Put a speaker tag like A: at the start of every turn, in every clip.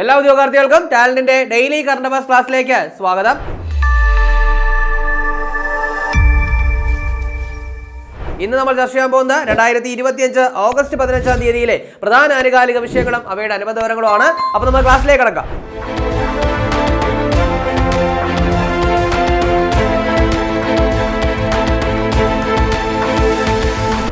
A: എല്ലാ ഉദ്യോഗാർത്ഥികൾക്കും ടാലന്റിന്റെ ഡെയിലി കറണ്ട് അഫയേഴ്സ് ക്ലാസ്സിലേക്ക് സ്വാഗതം. ഇന്ന് നമ്മൾ ചർച്ച ചെയ്യാൻ പോകുന്ന രണ്ടായിരത്തി ഇരുപത്തിയഞ്ച് ഓഗസ്റ്റ് പതിനഞ്ചാം തീയതിയിലെ പ്രധാന ആനുകാലിക വിഷയങ്ങളും അവയുടെ അനുബന്ധ വിവരങ്ങളുമാണ്. അപ്പോൾ നമ്മൾ ക്ലാസ്സിലേക്ക് കടക്കാം.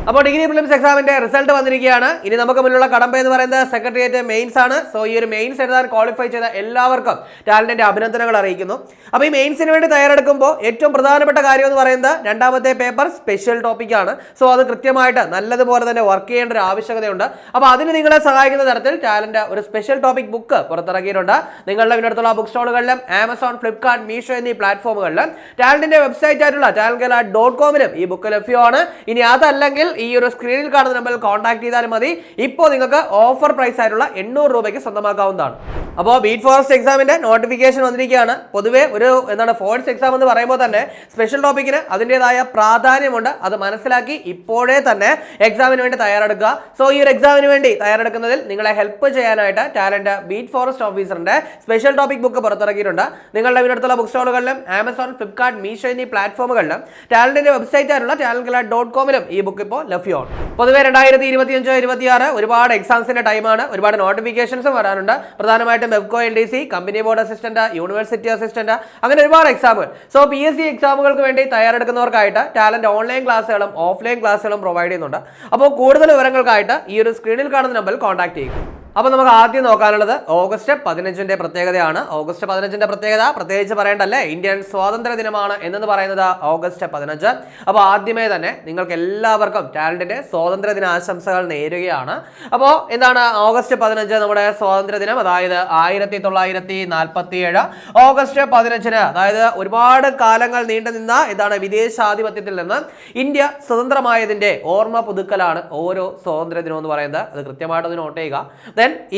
A: അപ്പോൾ ഡിഗ്രി പ്രിലിംസ് എക്സാമിന്റെ റിസൾട്ട് വന്നിരിക്കുകയാണ്. ഇനി നമുക്ക് മുന്നിലുള്ള കടമ്പ എന്ന് പറയുന്നത് സെക്രട്ടേറിയറ്റ് മെയിൻസ് ആണ്. സോ ഈ ഒരു മെയിൻസ് എഴുതാൻ ക്വാളിഫൈ ചെയ്ത എല്ലാവർക്കും ടാലന്റിന്റെ അഭിനന്ദനങ്ങൾ അറിയിക്കുന്നു. അപ്പോൾ ഈ മെയിൻസിന് വേണ്ടി തയ്യാറെടുക്കുമ്പോൾ ഏറ്റവും പ്രധാനപ്പെട്ട കാര്യം എന്ന് പറയുന്നത് രണ്ടാമത്തെ പേപ്പർ സ്പെഷ്യൽ ടോപ്പിക്കാണ് സോ അത് കൃത്യമായിട്ട് നല്ലതുപോലെ തന്നെ വർക്ക് ചെയ്യേണ്ട ഒരു ആവശ്യകതയുണ്ട്. അപ്പോൾ അതിന് നിങ്ങളെ സഹായിക്കുന്ന തരത്തിൽ ടാലന്റ് ഒരു സ്പെഷ്യൽ ടോപ്പിക് ബുക്ക് പുറത്തിറക്കിയിട്ടുണ്ട്. നിങ്ങളുടെ വീടിനടുത്തുള്ള ബുക്ക് സ്റ്റോളുകളിലും ആമസോൺ ഫ്ലിപ്കാർട്ട് മീഷോ എന്നീ പ്ലാറ്റ്ഫോമുകളിലും ടാലന്റിന്റെ വെബ്സൈറ്റ് ആയിട്ടുള്ള ടാലന്റ് ഡോട്ട് കോമിലും ഈ ബുക്ക് ലഭ്യമാണ്. ഇനി അതല്ലെങ്കിൽ ഈ ഒരു സ്ക്രീനിൽ കാണുന്ന നമ്പറിൽ കോൺടാക്ട് ചെയ്താലും മതി. ഇപ്പോൾ നിങ്ങൾക്ക് ഓഫർ പ്രൈസ് ആയിട്ടുള്ള എണ്ണൂറ് രൂപയ്ക്ക് സ്വന്തമാക്കാവുന്നതാണ്. അപ്പോൾ ബീറ്റ് ഫോറസ്റ്റ് എക്സാമിന്റെ നോട്ടിഫിക്കേഷൻ വന്നിരിക്കുകയാണ്. പൊതുവേ ഒരു എന്താണ് ഫോറസ്റ്റ് എക്സാം എന്ന് പറയുമ്പോൾ തന്നെ സ്പെഷ്യൽ ടോപ്പിക്കിന് അതിന്റെതായ പ്രാധാന്യമുണ്ട്. അത് മനസ്സിലാക്കി ഇപ്പോഴേ തന്നെ എക്സാമിന് വേണ്ടി തയ്യാറെടുക്കുക. സോ ഈ ഒരു എക്സാമിന് വേണ്ടി തയ്യാറെടുക്കുന്നതിൽ നിങ്ങളെ ഹെൽപ്പ് ചെയ്യാനായിട്ട് ടാലന്റ് ബീറ്റ് ഫോറസ്റ്റ് ഓഫീസറിന്റെ സ്പെഷ്യൽ ടോപ്പിക് ബുക്ക് പുറത്തിറക്കിയിട്ടുണ്ട്. നിങ്ങളുടെ വീടടുത്തുള്ള ബുക്ക് സ്റ്റോളുകളിലും ആമസോൺ ഫ്ലിപ്കാർട്ട് മീഷോ എന്നീ പ്ലാറ്റ്ഫോമുകളിലും ടാലന്റിന്റെ വെബ്സൈറ്റ് ആയിട്ടുള്ള ടാലന്റ് ഡോട്ട് കോമിലും ഈ ബുക്ക് ഇപ്പോൾ ലഭ്യമാണ് പൊതുവെ രണ്ടായിരത്തി ഇരുപത്തിയഞ്ച് ഇരുപത്തിയാറ് ഒരുപാട് എക്സാംസിന്റെ ടൈമാണ് ഒരുപാട് നോട്ടിഫിക്കേഷൻസും വരാനുണ്ട് പ്രധാനമായിട്ടും വെബ്കോ L D C company board assistant university assistant അങ്ങനെ ഒരുപാട് എക്സാമുകൾ സോ പി എസ് സി എക്സാമുകൾക്ക് വേണ്ടി തയ്യാറെടുക്കുന്നവർക്കായിട്ട് ടാലന്റ് ഓൺലൈൻ ക്ലാസ്സുകളും ഓഫ്ലൈൻ ക്ലാസ്സുകളും പ്രൊവൈഡ് ചെയ്യുന്നുണ്ട്. അപ്പോൾ കൂടുതൽ വിവരങ്ങൾക്കായിട്ട് ഈ ഒരു സ്ക്രീനിൽ കാണുന്ന നമ്പറിൽ കോൺടാക്ട് ചെയ്യുക. അപ്പോൾ നമുക്ക് ആദ്യം നോക്കാനുള്ളത് ഓഗസ്റ്റ് പതിനഞ്ചിന്റെ പ്രത്യേകതയാണ്. ഓഗസ്റ്റ് പതിനഞ്ചിന്റെ പ്രത്യേകത പ്രത്യേകിച്ച് പറയേണ്ടല്ലേ ഇന്ത്യൻ സ്വാതന്ത്ര്യ ദിനമാണ് എന്ന് പറയുന്നത് ഓഗസ്റ്റ് പതിനഞ്ച്. അപ്പോൾ ആദ്യമേ തന്നെ നിങ്ങൾക്ക് എല്ലാവർക്കും ടാലന്റിന്റെ സ്വാതന്ത്ര്യ ദിനാശംസകൾ നേരുകയാണ്. അപ്പോൾ എന്താണ് ഓഗസ്റ്റ് പതിനഞ്ച് നമ്മുടെ സ്വാതന്ത്ര്യ ദിനം? അതായത് ആയിരത്തി തൊള്ളായിരത്തി നാൽപ്പത്തി ഏഴ് ഓഗസ്റ്റ് പതിനഞ്ചിന് അതായത് ഒരുപാട് കാലങ്ങൾ നീണ്ടു നിന്ന എന്താണ് വിദേശാധിപത്യത്തിൽ നിന്ന് ഇന്ത്യ സ്വതന്ത്രമായതിന്റെ ഓർമ്മ പുതുക്കലാണ് ഓരോ സ്വാതന്ത്ര്യ ദിനം എന്ന് പറയുന്നത്. അത് കൃത്യമായിട്ട് നോട്ട് ചെയ്യുക.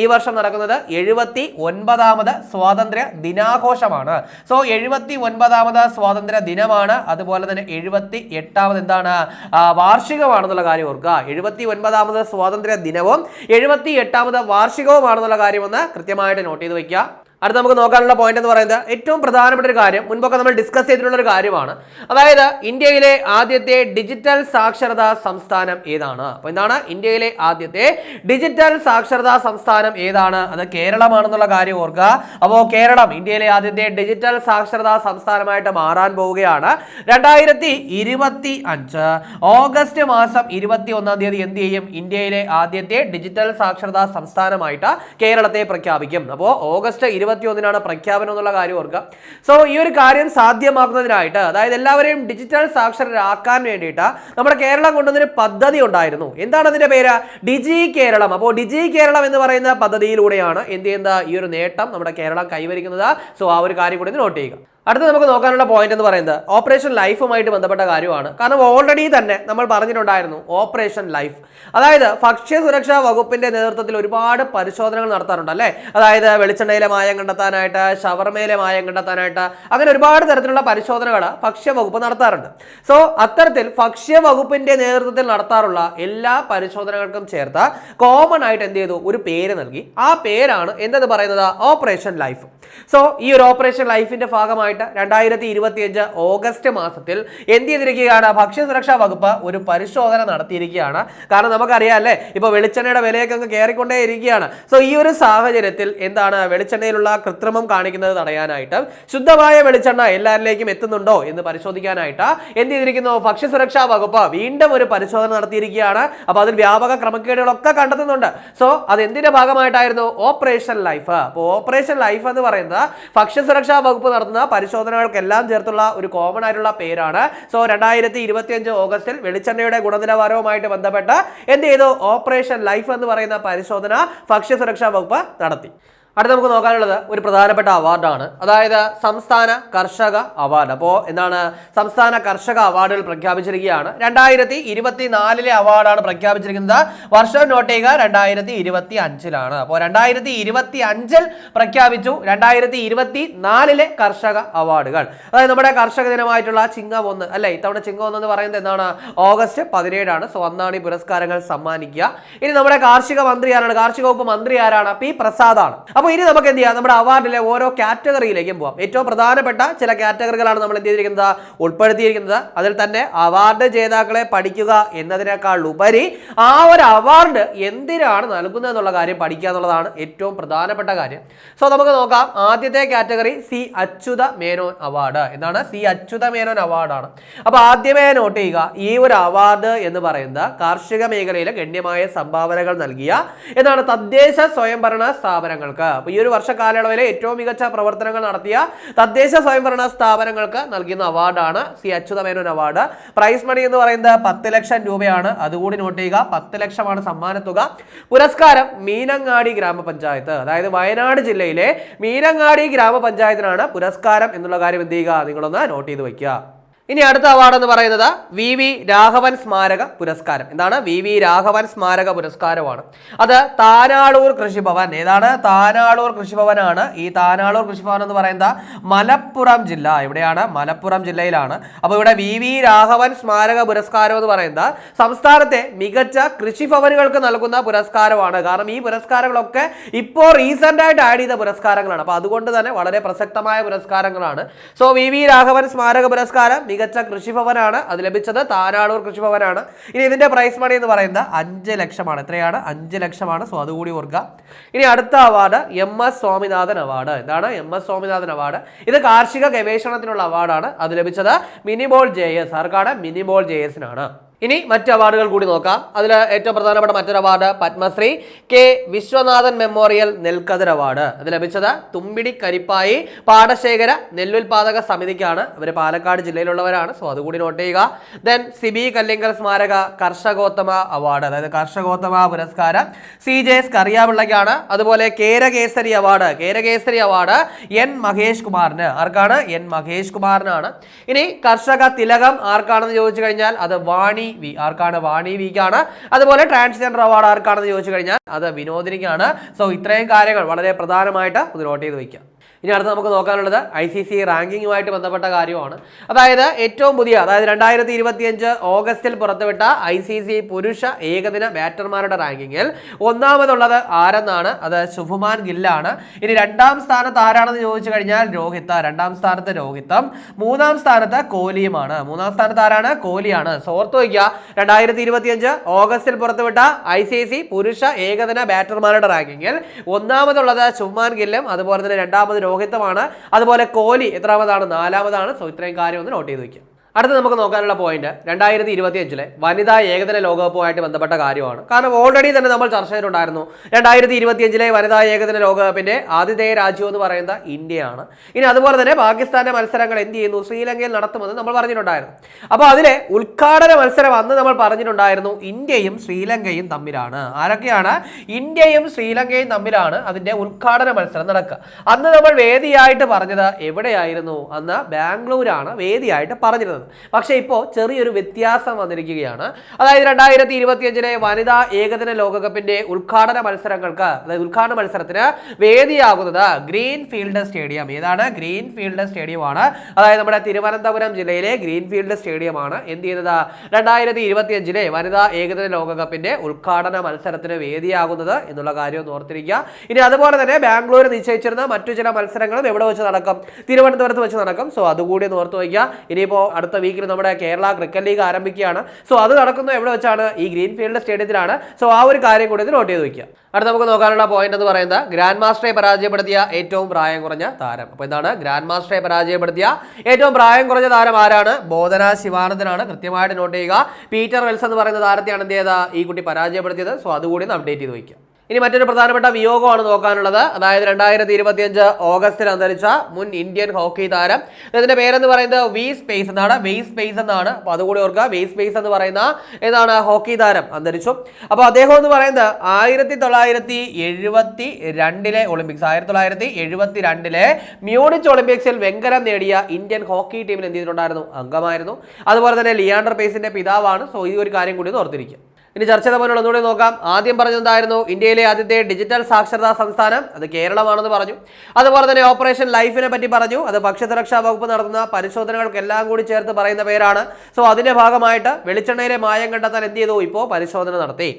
A: ഈ വർഷം നടക്കുന്നത് എഴുപത്തി ഒൻപതാമത് സ്വാതന്ത്ര്യ ദിനാഘോഷമാണ്. സോ എഴുപത്തി ഒൻപതാമത് സ്വാതന്ത്ര്യ ദിനമാണ്. അതുപോലെ തന്നെ എഴുപത്തി എട്ടാമത് എന്താണ് വാർഷികമാണെന്നുള്ള കാര്യം ഓർക്കുക. എഴുപത്തി ഒൻപതാമത് സ്വാതന്ത്ര്യ ദിനവും എഴുപത്തി എട്ടാമത് വാർഷികവുമാണെന്നുള്ള കാര്യം ഒന്ന് കൃത്യമായിട്ട് നോട്ട് ചെയ്ത് വെക്കുക. അടുത്ത നമുക്ക് നോക്കാനുള്ള പോയിന്റ് എന്ന് പറയുന്നത് ഏറ്റവും പ്രധാനപ്പെട്ട ഒരു കാര്യം മുൻപൊക്കെ നമ്മൾ ഡിസ്കസ് ചെയ്തിട്ടുള്ള ഒരു കാര്യമാണ്. അതായത് ഇന്ത്യയിലെ ആദ്യത്തെ ഡിജിറ്റൽ സാക്ഷരതാ സംസ്ഥാനം ഏതാണ്? അപ്പോൾ എന്താണ്? ഇന്ത്യയിലെ ആദ്യത്തെ ഡിജിറ്റൽ സാക്ഷരതാ സംസ്ഥാനം ഏതാണ്? അത് കേരളമാണെന്നുള്ള കാര്യം ഓർക്കുക. അപ്പോൾ കേരളം ഇന്ത്യയിലെ ആദ്യത്തെ ഡിജിറ്റൽ സാക്ഷരതാ സംസ്ഥാനമായിട്ട് മാറാൻ പോവുകയാണ്. രണ്ടായിരത്തി ഇരുപത്തി അഞ്ച് ഓഗസ്റ്റ് മാസം ഇരുപത്തി ഒന്നാം തീയതി എന്ത് ചെയ്യും? ഇന്ത്യയിലെ ആദ്യത്തെ ഡിജിറ്റൽ സാക്ഷരതാ സംസ്ഥാനമായിട്ട് കേരളത്തെ പ്രഖ്യാപിക്കും. അപ്പോൾ ഓഗസ്റ്റ് ഇരുപത്തി ഒന്നിനാണ് പ്രഖ്യാപനം എന്നുള്ള കാര്യം ഓർക്കുക. സോ ഈ ഒരു കാര്യം സാധ്യമാക്കുന്നതിനായിട്ട് അതായത് എല്ലാവരെയും ഡിജിറ്റൽ സാക്ഷരരാക്കാൻ വേണ്ടിയിട്ട് നമ്മുടെ കേരളം കൊണ്ടുവന്നൊരു പദ്ധതി ഉണ്ടായിരുന്നു. എന്താണ് അതിന്റെ പേര്? ഡിജി കേരളം അപ്പോൾ ഡിജി കേരളം എന്ന് പറയുന്ന പദ്ധതിയിലൂടെയാണ് എന്ത് ചെയ്യുന്നത്? ഈ ഒരു നേട്ടം നമ്മുടെ കേരളം കൈവരിക്കുന്നത്. സോ ആ ഒരു കാര്യം കൂടി നോട്ട് ചെയ്യുക. അടുത്ത നമുക്ക് നോക്കാനുള്ള പോയിന്റ് എന്ന് പറയുന്നത് ഓപ്പറേഷൻ ലൈഫുമായിട്ട് ബന്ധപ്പെട്ട കാര്യമാണ്. കാരണം ഓൾറെഡി തന്നെ നമ്മൾ പറഞ്ഞിട്ടുണ്ടായിരുന്നു ഓപ്പറേഷൻ ലൈഫ് അതായത് ഭക്ഷ്യ സുരക്ഷാ വകുപ്പിന്റെ നേതൃത്വത്തിൽ ഒരുപാട് പരിശോധനകൾ നടത്താറുണ്ട് അല്ലേ? അതായത് വെളിച്ചെണ്ണയിലെ മായം കണ്ടെത്താനായിട്ട് ഷവർമയിലെ മായം കണ്ടെത്താനായിട്ട് അങ്ങനെ ഒരുപാട് തരത്തിലുള്ള പരിശോധനകൾ ഭക്ഷ്യ വകുപ്പ് നടത്താറുണ്ട്. സോ അത്തരത്തിൽ ഭക്ഷ്യ വകുപ്പിന്റെ നേതൃത്വത്തിൽ നടത്താറുള്ള എല്ലാ പരിശോധനകൾക്കും ചേർത്ത് കോമൺ ആയിട്ട് എന്ത് ചെയ്തു? ഒരു പേര് നൽകി. ആ പേരാണ് എന്തെന്ന് പറയുന്നത്? ഓപ്പറേഷൻ ലൈഫ് സോ ഈ ഒരു ഓപ്പറേഷൻ ലൈഫിന്റെ ഭാഗമായിട്ട് രണ്ടായിരത്തി ഇരുപത്തിയഞ്ച് ഓഗസ്റ്റ് മാസത്തിൽ എന്ത് ചെയ്തിരിക്കുകയാണ് ഭക്ഷ്യസുരക്ഷാ വകുപ്പ് ഒരു പരിശോധന നടത്തിയിരിക്കുകയാണ്. കാരണം നമുക്കറിയാം അല്ലേ? ഇപ്പോൾ വെളിച്ചെണ്ണയുടെ വിലയൊക്കെ അങ്ങ് കയറിക്കൊണ്ടേ ഇരിക്കുകയാണ് സോ ഈ ഒരു സാഹചര്യത്തിൽ എന്താണ് വെളിച്ചെണ്ണയിലുള്ള കൃത്രിമം കാണിക്കുന്നത് തടയാനായിട്ട് ശുദ്ധമായ വെളിച്ചെണ്ണ എല്ലാവരിലേക്കും എത്തുന്നുണ്ടോ എന്ന് പരിശോധിക്കാനായിട്ട് എന്ത് ചെയ്തിരിക്കുന്നു ഭക്ഷ്യസുരക്ഷാ വകുപ്പ് വീണ്ടും ഒരു പരിശോധന നടത്തിയിരിക്കുകയാണ്. അപ്പോൾ അതിൽ വ്യാപക ക്രമക്കേടുകളൊക്കെ കണ്ടെത്തുന്നുണ്ട്. സോ അത് എന്തിന്റെ ഭാഗമായിട്ടായിരുന്നു? Operation life. അപ്പോൾ ഓപ്പറേഷൻ ലൈഫ് എന്ന് പറയുന്നത് ഭക്ഷ്യസുരക്ഷാ വകുപ്പ് നടത്തുന്ന പരിശോധനകൾക്കെല്ലാം ചേർത്തുള്ള ഒരു കോമൺ ആയിട്ടുള്ള പേരാണ്. സോ രണ്ടായിരത്തി ഇരുപത്തിയഞ്ച് ഓഗസ്റ്റിൽ വെളിച്ചെണ്ണയുടെ ഗുണനിലവാരവുമായിട്ട് ബന്ധപ്പെട്ട് എന്ത് ചെയ്തു? ഓപ്പറേഷൻ ലൈഫ് എന്ന് പറയുന്ന പരിശോധന ഭക്ഷ്യസുരക്ഷാ വകുപ്പ് നടത്തി. അടുത്ത നമുക്ക് നോക്കാനുള്ളത് ഒരു പ്രധാനപ്പെട്ട അവാർഡാണ്. അതായത് സംസ്ഥാന കർഷക അവാർഡ്. അപ്പോൾ എന്താണ്? സംസ്ഥാന കർഷക അവാർഡുകൾ പ്രഖ്യാപിച്ചിരിക്കുകയാണ്. രണ്ടായിരത്തി ഇരുപത്തി നാലിലെ അവാർഡാണ് പ്രഖ്യാപിച്ചിരിക്കുന്നത്. വർഷം നോട്ട് ചെയ്യുക രണ്ടായിരത്തി ഇരുപത്തി അഞ്ചിലാണ് അപ്പോൾ രണ്ടായിരത്തി ഇരുപത്തി അഞ്ചിൽ പ്രഖ്യാപിച്ചു രണ്ടായിരത്തി ഇരുപത്തി നാലിലെ കർഷക അവാർഡുകൾ. അതായത് നമ്മുടെ കർഷക ദിനമായിട്ടുള്ള ചിങ്ങം ഒന്ന് അല്ലേ? ഇത്തവണ ചിങ്ങം ഒന്ന് എന്ന് പറയുന്നത് എന്താണ്? ഓഗസ്റ്റ് പതിനേഴാണ്. സോ അന്നാണ് ഈ പുരസ്കാരങ്ങൾ സമ്മാനിക്കുക. ഇനി നമ്മുടെ കാർഷിക മന്ത്രി ആരാണ്? കാർഷിക വകുപ്പ് മന്ത്രി ആരാണ്? പി പ്രസാദാണ്. അപ്പോൾ ഇനി നമുക്ക് എന്ത് ചെയ്യാം? നമ്മുടെ അവാർഡിലെ ഓരോ കാറ്റഗറിയിലേക്കും പോകാം ഏറ്റവും പ്രധാനപ്പെട്ട ചില കാറ്റഗറികളാണ് നമ്മൾ എന്ത് ചെയ്തിരിക്കുന്നത്? ഉൾപ്പെടുത്തിയിരിക്കുന്നത്. അതിൽ തന്നെ അവാർഡ് ജേതാക്കളെ പഠിക്കുക എന്നതിനേക്കാൾ ഉപരി ആ ഒരു അവാർഡ് എന്തിനാണ് നൽകുന്നത് എന്നുള്ള കാര്യം പഠിക്കുക എന്നുള്ളതാണ് ഏറ്റവും പ്രധാനപ്പെട്ട കാര്യം. സോ നമുക്ക് നോക്കാം. ആദ്യത്തെ category C Achutha Menon award. എന്താണ്? സി അച്യുത മേനോൻ അവാർഡാണ്. അപ്പോൾ ആദ്യമേ നോട്ട് ചെയ്യുക. ഈ ഒരു അവാർഡ് എന്ന് പറയുന്നത് കാർഷിക മേഖലയിലെ ഗണ്യമായ സംഭാവനകൾ നൽകിയ എന്നാണ് തദ്ദേശ സ്വയംഭരണ സ്ഥാപനങ്ങൾക്ക്. അപ്പോൾ ഈ ഒരു വർഷ കാലയളവിലെ ഏറ്റവും മികച്ച പ്രവർത്തനങ്ങൾ നടത്തിയ തദ്ദേശ സ്വയംഭരണ സ്ഥാപനങ്ങൾക്ക് നൽകുന്ന അവാർഡാണ് C Achutha Menon award. Prize money എന്ന് പറയുന്നത് പത്ത് ലക്ഷം രൂപയാണ്. അതുകൂടി നോട്ട് ചെയ്യുക പത്ത് ലക്ഷമാണ് സമ്മാനത്തുക. പുരസ്കാരം മീനങ്ങാടി ഗ്രാമപഞ്ചായത്ത് അതായത് വയനാട് ജില്ലയിലെ മീനങ്ങാടി ഗ്രാമപഞ്ചായത്തിനാണ് പുരസ്കാരം എന്നുള്ള കാര്യം എന്ത് ചെയ്യുക? നിങ്ങളൊന്ന് നോട്ട് ചെയ്ത് വയ്ക്കുക ഇനി അടുത്ത അവാർഡ് എന്ന് പറയുന്നത് വി വി രാഘവൻ സ്മാരക പുരസ്കാരം. എന്താണ്? വി വി രാഘവൻ സ്മാരക പുരസ്കാരമാണ്. അത് താനാളൂർ കൃഷിഭവൻ. ഏതാണ്? താനാളൂർ കൃഷിഭവനാണ്. ഈ താനാളൂർ കൃഷിഭവൻ എന്ന് പറയുന്നത് മലപ്പുറം ജില്ല. എവിടെയാണ് മലപ്പുറം ജില്ലയിലാണ്. അപ്പോൾ ഇവിടെ വി വി രാഘവൻ സ്മാരക പുരസ്കാരം എന്ന് പറയുന്നത് സംസ്ഥാനത്തെ മികച്ച കൃഷിഭവനുകൾക്ക് നൽകുന്ന പുരസ്കാരമാണ്. കാരണം ഈ പുരസ്കാരങ്ങളൊക്കെ ഇപ്പോൾ റീസെന്റ് ആയിട്ട് ആഡ് ചെയ്ത പുരസ്കാരങ്ങളാണ്. അപ്പോൾ അതുകൊണ്ട് തന്നെ വളരെ പ്രസക്തമായ പുരസ്കാരങ്ങളാണ്. സോ വി വി രാഘവൻ സ്മാരക പുരസ്കാരം മികച്ച കൃഷിഭവനാണ്. അത് ലഭിച്ചത് താരാളൂർ കൃഷിഭവനാണ്. ഇനി ഇതിന്റെ പ്രൈസ് മണി എന്ന് പറയുന്നത് അഞ്ച് ലക്ഷമാണ്. എത്രയാണ്? അഞ്ച് ലക്ഷമാണ്. സോ അതുകൂടി ഓർക്കുക. ഇനി അടുത്ത award M S Swaminathan award എന്താണ് എം എസ് സ്വാമിനാഥൻ അവാർഡ് ഇത് കാർഷിക ഗവേഷണത്തിനുള്ള അവാർഡാണ് അത് ലഭിച്ചത് മിനിബോൾ ജെ എസ്. ആർക്കാണ്? മിനിബോൾ ജെ എസിനാണ്. ഇനി മറ്റു അവാർഡുകൾ കൂടി നോക്കാം. അതിൽ ഏറ്റവും പ്രധാനപ്പെട്ട മറ്റൊരു award Padmashri K Viswanathan memorial നെൽക്കതിർ അവാർഡ്. അത് ലഭിച്ചത് തുമ്പിടി കരിപ്പായി പാടശേഖര നെല്ലുൽപാദക സമിതിക്കാണ്. അവർ പാലക്കാട് ജില്ലയിലുള്ളവരാണ്. സോ അതുകൂടി നോട്ട് ചെയ്യുക. ദെൻ സിബി കല്ലിങ്കൽ സ്മാരക കർഷകോത്തമ അവാർഡ്. അതായത് കർഷകോത്തമ പുരസ്കാരം സി ജെ എസ് കറിയാപിള്ളയ്ക്കാണ്. അതുപോലെ Kerakesari award. Kerakesari award N Mahesh കുമാറിന്. ആർക്കാണ്? എൻ മഹേഷ് കുമാറിനാണ്. ഇനി കർഷക തിലകം ആർക്കാണെന്ന് ചോദിച്ചു കഴിഞ്ഞാൽ അത് വാണി വി ആർക്കാണ്? വാണി വിക്കാണ്. അതുപോലെ ട്രാൻസ്ജെൻഡർ അവാർഡ് ആർക്കാണെന്ന് ചോദിച്ചു കഴിഞ്ഞാൽ അത് വിനോദിനിക്കാണ്. സോ ഇത്രയും കാര്യങ്ങൾ വളരെ പ്രധാനമായിട്ട് ഒന്ന് നോട്ട് ചെയ്ത് വയ്ക്കുക. ഇനി അടുത്ത് നമുക്ക് നോക്കാനുള്ളത് ഐ സി സി റാങ്കിങ്ങുമായിട്ട് ബന്ധപ്പെട്ട കാര്യമാണ്. അതായത് ഏറ്റവും പുതിയ അതായത് രണ്ടായിരത്തി ഇരുപത്തിയഞ്ച് ഓഗസ്റ്റിൽ പുറത്തുവിട്ട ഐ സി സി പുരുഷ ഏകദിന ബാറ്റർമാരുടെ റാങ്കിങ്ങിൽ ഒന്നാമതുള്ളത് ആരെന്നാണ്? അത് ശുഭമാൻ ഗില്ലാണ്. ഇനി രണ്ടാം സ്ഥാനത്ത് ആരാണെന്ന് ചോദിച്ചു കഴിഞ്ഞാൽ രോഹിത്ത രണ്ടാം സ്ഥാനത്ത് രോഹിത്തം മൂന്നാം സ്ഥാനത്ത് കോഹ്ലിയുമാണ്. മൂന്നാം സ്ഥാനത്ത് ആരാണ്? കോഹ്ലിയാണ്. സോർത്ത് വയ്ക്കുക രണ്ടായിരത്തി ഇരുപത്തിയഞ്ച് ഓഗസ്റ്റിൽ പുറത്തുവിട്ട ഐ സി സി പുരുഷ ഏകദിന ബാറ്റർമാരുടെ റാങ്കിങ്ങിൽ ഒന്നാമതുള്ളത് ശുഭ്മാൻ ഗില്ലും അതുപോലെ തന്നെ രണ്ടാമത് രോഹിത്തമാണ് അതുപോലെ കോഹ്ലി എത്രാമതാണ്? നാലാമതാണ്. സോ ഇത്രയും കാര്യം ഒന്ന് നോട്ട് ചെയ്ത് വയ്ക്കുക അടുത്ത് നമുക്ക് നോക്കാനുള്ള പോയിന്റ് രണ്ടായിരത്തി ഇരുപത്തി അഞ്ചിലെ വനിതാ ഏകദിന ലോകകപ്പുമായിട്ട് ബന്ധപ്പെട്ട കാര്യമാണ്. കാരണം ഓൾറെഡി തന്നെ നമ്മൾ ചർച്ച ചെയ്തിട്ടുണ്ടായിരുന്നു. രണ്ടായിരത്തി ഇരുപത്തി അഞ്ചിലെ വനിതാ ഏകദിന ലോകകപ്പിന്റെ ആതിഥേയ രാജ്യം എന്ന് പറയുന്നത് ഇന്ത്യയാണ്. ഇനി അതുപോലെ തന്നെ പാകിസ്ഥാന്റെ മത്സരങ്ങൾ എന്ത് ചെയ്യുന്നു? ശ്രീലങ്കയിൽ നടത്തുമെന്ന് നമ്മൾ പറഞ്ഞിട്ടുണ്ടായിരുന്നു. അപ്പോൾ അതിലെ ഉദ്ഘാടന മത്സരം അന്ന് നമ്മൾ പറഞ്ഞിട്ടുണ്ടായിരുന്നു. ഇന്ത്യയും ശ്രീലങ്കയും തമ്മിലാണ്. ആരൊക്കെയാണ്? ഇന്ത്യയും ശ്രീലങ്കയും തമ്മിലാണ് അതിന്റെ ഉദ്ഘാടന മത്സരം നടക്കുക. അന്ന് നമ്മൾ വേദിയായിട്ട് പറഞ്ഞത് എവിടെയായിരുന്നു? അന്ന് ബാംഗ്ലൂരാണ് വേദിയായിട്ട് പറഞ്ഞിരുന്നത്. പക്ഷേ ഇപ്പോൾ ചെറിയൊരു വ്യത്യാസം വന്നിരിക്കുകയാണ്. അതായത് രണ്ടായിരത്തി ഇരുപത്തിയഞ്ചിലെ വനിതാ ഏകദിന ലോകകപ്പിന്റെ ഉദ്ഘാടന മത്സരങ്ങൾക്ക് അതായത് ഉദ്ഘാടന മത്സരത്തിന് വേദിയാകുന്നത് ഗ്രീൻ ഫീൽഡ് സ്റ്റേഡിയം. ഏതാണ്? ഗ്രീൻ ഫീൽഡ് സ്റ്റേഡിയം ആണ് അതായത് നമ്മുടെ തിരുവനന്തപുരം ജില്ലയിലെ ഗ്രീൻ ഫീൽഡ് സ്റ്റേഡിയമാണ്. എന്ത് ചെയ്യുന്നത്? രണ്ടായിരത്തി ഇരുപത്തിയഞ്ചിലെ വനിതാ ഏകദിന ലോകകപ്പിന്റെ ഉദ്ഘാടന മത്സരത്തിന് വേദിയാകുന്നത് എന്നുള്ള കാര്യം ഒന്ന് ഓർത്തിരിക്കുക. ഇനി അതുപോലെ തന്നെ ബാംഗ്ലൂർ നിശ്ചയിച്ചിരുന്ന മറ്റു ചില മത്സരങ്ങളും എവിടെ വെച്ച് നടക്കും? തിരുവനന്തപുരത്ത് വെച്ച് നടക്കും. സോ അതുകൂടി ഓർത്ത് വയ്ക്കുക. ഇനിയിപ്പോൾ അടുത്ത വീക്കിൽ നമ്മുടെ കേരള ക്രിക്കറ്റ് ലീഗ് ആരംഭിക്കുകയാണ്. സോ അത് നടക്കുന്നത് എവിടെ വെച്ചാണ്? ഈ ഗ്രീൻ ഫീൽഡ് സ്റ്റേഡിയത്തിലാണ്. സോ ആ ഒരു കാര്യം കൂടി നോട്ട് ചെയ്ത് വയ്ക്കുക അടുത്ത നമുക്ക് നോക്കാനുള്ള പോയിന്റ് എന്ന് പറയുന്നത് ഗ്രാൻഡ് മാസ്റ്ററെ പരാജയപ്പെടുത്തിയ ഏറ്റവും പ്രായം കുറഞ്ഞ താരം. അപ്പോൾ എന്താണ് ഗ്രാൻഡ് മാസ്റ്ററെ പരാജയപ്പെടുത്തിയ ഏറ്റവും പ്രായം കുറഞ്ഞ താരം ആരാണ്? ബോധന ശിവാനന്ദനാണ്. കൃത്യമായിട്ട് നോട്ട് ചെയ്യുക. പീറ്റർ വെൽസ് എന്ന് പറയുന്ന താരത്തെയാണ് എന്ത് ചെയ്ത ഈ കുട്ടി പരാജയപ്പെടുത്തിയത്. സോ അതുകൂടി ഒന്ന് അപ്ഡേറ്റ് ചെയ്ത് വയ്ക്കുക ഇനി മറ്റൊരു പ്രധാനപ്പെട്ട വിയോഗമാണ് നോക്കാനുള്ളത്. അതായത് രണ്ടായിരത്തി ഇരുപത്തിയഞ്ച് ഓഗസ്റ്റിൽ അന്തരിച്ച മുൻ ഇന്ത്യൻ ഹോക്കി താരം. ഇതിന്റെ പേരെന്ന് പറയുന്നത് വി സ്പേസ് എന്നാണ്. വെയ് സ്പേസ് എന്നാണ്. അപ്പോൾ അതുകൂടി ഓർക്കുക. വെയ് സ്പേസ് എന്ന് പറയുന്ന ഏതാണ്? ഹോക്കി താരം അന്തരിച്ചു. അപ്പോൾ അദ്ദേഹം എന്ന് പറയുന്നത് ആയിരത്തി തൊള്ളായിരത്തി എഴുപത്തി രണ്ടിലെ ഒളിമ്പിക്സ് ആയിരത്തി തൊള്ളായിരത്തി എഴുപത്തി രണ്ടിലെ മ്യൂണിച്ച് ഒളിമ്പിക്സിൽ വെങ്കലം നേടിയ ഇന്ത്യൻ ഹോക്കി ടീമിൽ എന്ത് ചെയ്തിട്ടുണ്ടായിരുന്നു? അംഗമായിരുന്നു. അതുപോലെ തന്നെ ലിയാണ്ടർ പേസിന്റെ പിതാവാണ്. സോ ഈ ഒരു കാര്യം കൂടി ഓർത്തിരിക്കും ഓർത്തിരിക്കുക. ഇനി ചർച്ച ചെയ്ത പോലെ ഒന്നുകൂടി നോക്കാം. ആദ്യം പറഞ്ഞതായിരുന്നു ഇന്ത്യയിലെ ആദ്യത്തെ ഡിജിറ്റൽ സാക്ഷരതാ സംസ്ഥാനം. അത് കേരളമാണെന്ന് പറഞ്ഞു. അതുപോലെ തന്നെ ഓപ്പറേഷൻ ലൈഫിനെ പറ്റി പറഞ്ഞു. അത് ഭക്ഷ്യസുരക്ഷാ വകുപ്പ് നടത്തുന്ന പരിശോധനകൾക്കെല്ലാം കൂടി ചേർത്ത് പറയുന്ന പേരാണ്. സോ അതിന്റെ ഭാഗമായിട്ട് വെളിച്ചെണ്ണയിലെ മായം കണ്ടെത്താൻ എന്ത് ചെയ്തു? ഇപ്പോൾ പരിശോധന നടത്തി.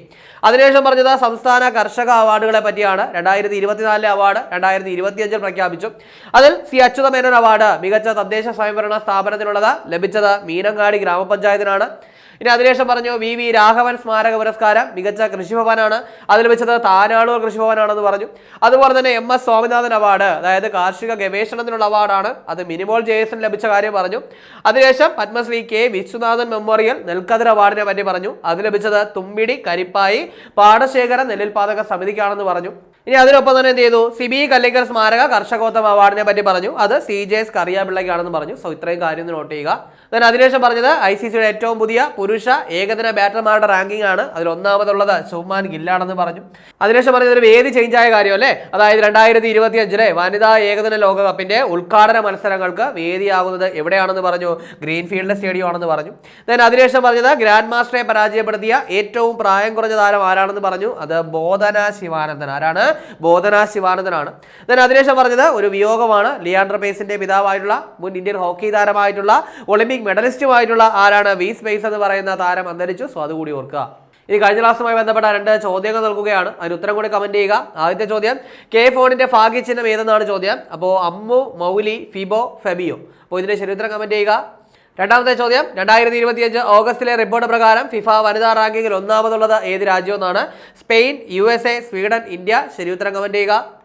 A: അതിനുശേഷം പറഞ്ഞത് സംസ്ഥാന കർഷക അവാർഡുകളെ പറ്റിയാണ്. രണ്ടായിരത്തി ഇരുപത്തിനാലിലെ അവാർഡ് രണ്ടായിരത്തി ഇരുപത്തിയഞ്ചിൽ പ്രഖ്യാപിച്ചു. അതിൽ സി അച്യുത മേനോൻ അവാർഡ് മികച്ച തദ്ദേശ സ്വയംഭരണ സ്ഥാപനത്തിനുള്ളത്. ലഭിച്ചത് മീനങ്ങാടി ഗ്രാമപഞ്ചായത്തിനാണ്. ഇനി അതിനുശേഷം പറഞ്ഞു വി വി രാഘവൻ സ്മാരക പുരസ്കാരം മികച്ച കൃഷിഭവനാണ് അതിൽ വെച്ചത് താനാളൂർ കൃഷിഭവനാണെന്ന് പറഞ്ഞു. അതുപോലെ തന്നെ എം എസ് സ്വാമിനാഥൻ അവാർഡ് അതായത് കാർഷിക ഗവേഷണത്തിനുള്ള അവാർഡാണ്. അത് മിനിമോൾ ജയസിന് ലഭിച്ച കാര്യം പറഞ്ഞു. അതിനുശേഷം പത്മശ്രീ കെ വിശ്വനാഥൻ മെമ്മോറിയൽ നെൽക്കതിർ അവാർഡിനെ പറ്റി പറഞ്ഞു. അത് ലഭിച്ചത് തുമ്പിടി കരിപ്പായി പാടശേഖര നെല്ലുൽപാദക സമിതിക്കാണെന്ന് പറഞ്ഞു. ഇനി അതിനൊപ്പം തന്നെ എന്ത് ചെയ്തു? സിബി കല്ലിക്കൽ സ്മാരക കർഷകോത്തമ അവാർഡിനെ പറ്റി പറഞ്ഞു. അത് സി ജെ എസ് കറിയാപിള്ളയ്ക്കാണെന്ന് പറഞ്ഞു. സോ ഇത്രയും കാര്യം നോട്ട് ചെയ്യുക. Then അതിനുശേഷം പറഞ്ഞത് ഐ സി സിയുടെ ഏറ്റവും പുതിയ പുരുഷ ഏകദിന ബാറ്റർമാരുടെ റാങ്കിംഗ് ആണ്. അതിൽ ഒന്നാമതുള്ളത് സുഹ്മാൻ ഗില്ലാണെന്ന് പറഞ്ഞു. അതിനുശേഷം പറഞ്ഞത് ഒരു വേദി ചേഞ്ച് ആയ കാര്യം അല്ലേ? അതായത് രണ്ടായിരത്തി ഇരുപത്തി അഞ്ചിലെ വനിതാ ഏകദിന ലോകകപ്പിന്റെ ഉദ്ഘാടന മത്സരങ്ങൾക്ക് വേദിയാകുന്നത് എവിടെയാണെന്ന് പറഞ്ഞു? ഗ്രീൻഫീൽഡ് സ്റ്റേഡിയം ആണെന്ന് പറഞ്ഞു. ഞാൻ അതിനുശേഷം പറഞ്ഞത് ഗ്രാൻഡ് മാസ്റ്ററെ പരാജയപ്പെടുത്തിയ ഏറ്റവും പ്രായം കുറഞ്ഞ താരം ആരാണെന്ന് പറഞ്ഞു? അത് ബോധന ശിവാനന്ദൻ. ആരാണ്? ബോധന ശിവാനന്ദനാണ്. ഞാൻ അതിനുശേഷം പറഞ്ഞത് ഒരു വിയോഗമാണ്. ലിയാൻഡർ പേസിന്റെ പിതാവായിട്ടുള്ള മുൻ ഇന്ത്യൻ ഹോക്കി താരമായിട്ടുള്ള ഒളിമ്പിക് മെഡലിസ്റ്റുമായിട്ടുള്ള ആരാണ് വി സ്പേസ് എന്ന് പറയുന്ന താരം അന്തരിച്ചു? സോ അതുകൂടി ഓർക്കുക. ഇനി കഴിഞ്ഞ ക്ലാസ്സുമായി ബന്ധപ്പെട്ട രണ്ട് ചോദ്യങ്ങൾ നൽകുകയാണ്. അതിന് ഉത്തരം കൂടി കമന്റ് ചെയ്യുക. ആദ്യത്തെ ചോദ്യം കെ ഫോണിന്റെ ഭാഗ്യചിഹ്നം ഏതെന്നാണ് ചോദ്യം? അപ്പോൾ അമ്മു മൗലി ഫിബോ ഫെബിയോ. അപ്പോൾ ഇതിന്റെ ശരിത്രം കമന്റ് ചെയ്യുക. രണ്ടാമത്തെ ചോദ്യം രണ്ടായിരത്തി ഇരുപത്തിയഞ്ച് ഓഗസ്റ്റിലെ റിപ്പോർട്ട് പ്രകാരം ഫിഫ വനിതാ റാങ്കിങ്ങിൽ ഒന്നാമതുള്ളത് ഏത് രാജ്യമെന്നാണ്? Spain U Sweden India. ശരിയുത്തരം കമന്റ് ചെയ്യുക.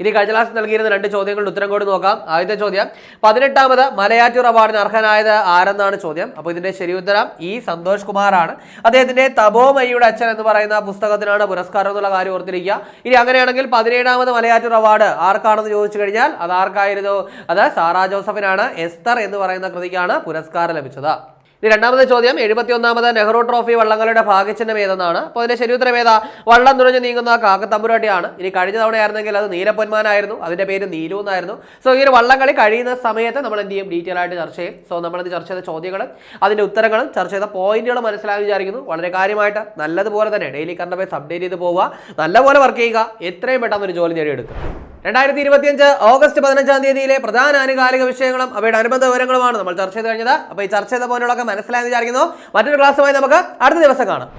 A: ഇനി കഴിഞ്ഞ ക്ലാസ് നൽകിയിരുന്ന രണ്ട് ചോദ്യങ്ങളുടെ ഉത്തരം കൂടി നോക്കാം. ആദ്യത്തെ ചോദ്യം പതിനെട്ടാമത് മലയാറ്റൂർ അവാർഡിന് അർഹനായത് ആരെന്നാണ് ചോദ്യം? അപ്പോൾ ഇതിന്റെ ഉത്തരം ഈ സന്തോഷ് കുമാറാണ്. അദ്ദേഹത്തിന്റെ തപോമയ്യുടെ അച്ഛൻ എന്ന് പറയുന്ന പുസ്തകത്തിനാണ് പുരസ്കാരം എന്നുള്ള കാര്യം ഓർത്തിരിക്കുക. ഇനി അങ്ങനെയാണെങ്കിൽ പതിനേഴാമത് മലയാറ്റൂർ അവാർഡ് ആർക്കാണെന്ന് ചോദിച്ചു കഴിഞ്ഞാൽ അത് ആർക്കായിരുന്നു? അത് സാറാ ജോസഫിനാണ്. എസ്തർ എന്ന് പറയുന്ന കൃതിക്കാണ് പുരസ്കാരം ലഭിച്ചത്. ഇനി രണ്ടാമത്തെ ചോദ്യം. എഴുപത്തിയൊന്നാമത് നെഹ്റു ട്രോഫി വള്ളങ്ങളുടെ ഭാഗ്യചിഹ്നം ഏതെന്നാണ്? അപ്പോൾ അതിന്റെ ശരി ഉത്തരം ഏതാ? വള്ളം തുഴഞ്ഞു നീങ്ങുന്ന കാക്കത്തമ്പുരാട്ടിയാണ് ഇനി കഴിഞ്ഞ തവണയായിരുന്നെങ്കിൽ അത് നീലപ്പൊന്മാനായിരുന്നു അതിന്റെ പേര് നീലു എന്നായിരുന്നു. സോ ഈ ഒരു വള്ളംകളി കഴിയുന്ന സമയത്ത് നമ്മൾ എന്ത് ചെയ്യും? ഡീറ്റെയിൽ ആയിട്ട് ചർച്ച ചെയ്യും. സോ നമ്മളത് ചർച്ച ചെയ്ത ചോദ്യങ്ങളും അതിന്റെ ഉത്തരങ്ങളും ചർച്ച ചെയ്ത പോയിന്റുകളും മനസ്സിലാക്കി വിചാരിക്കുന്നു. വളരെ കാര്യമായിട്ട് നല്ലതുപോലെ തന്നെ ഡെയിലി കറണ്ട് അഫയേഴ്സ് അപ്ഡേറ്റ് ചെയ്ത് പോവുക. നല്ലപോലെ വർക്ക് ചെയ്യുക. എത്രയും പെട്ടെന്ന് ഒരു ജോലി നേടിയെടുക്കുക. രണ്ടായിരത്തി ഇരുപത്തിയഞ്ച് ഓഗസ്റ്റ് പതിനഞ്ചാം തീയതിയിലെ പ്രധാന ആനുകാലിക വിഷയങ്ങളും അവയുടെ അനുബന്ധ വിവരങ്ങളുമാണ് നമ്മൾ ചർച്ച ചെയ്ത് കഴിഞ്ഞത്. അപ്പോൾ ഈ ചർച്ച ചെയ്ത പോയിന്റുകളൊക്കെ മനസ്സിലായെന്ന് വിചാരിക്കുന്നു. മറ്റൊരു ക്ലാസ്സുമായി നമുക്ക് അടുത്ത ദിവസം കാണാം.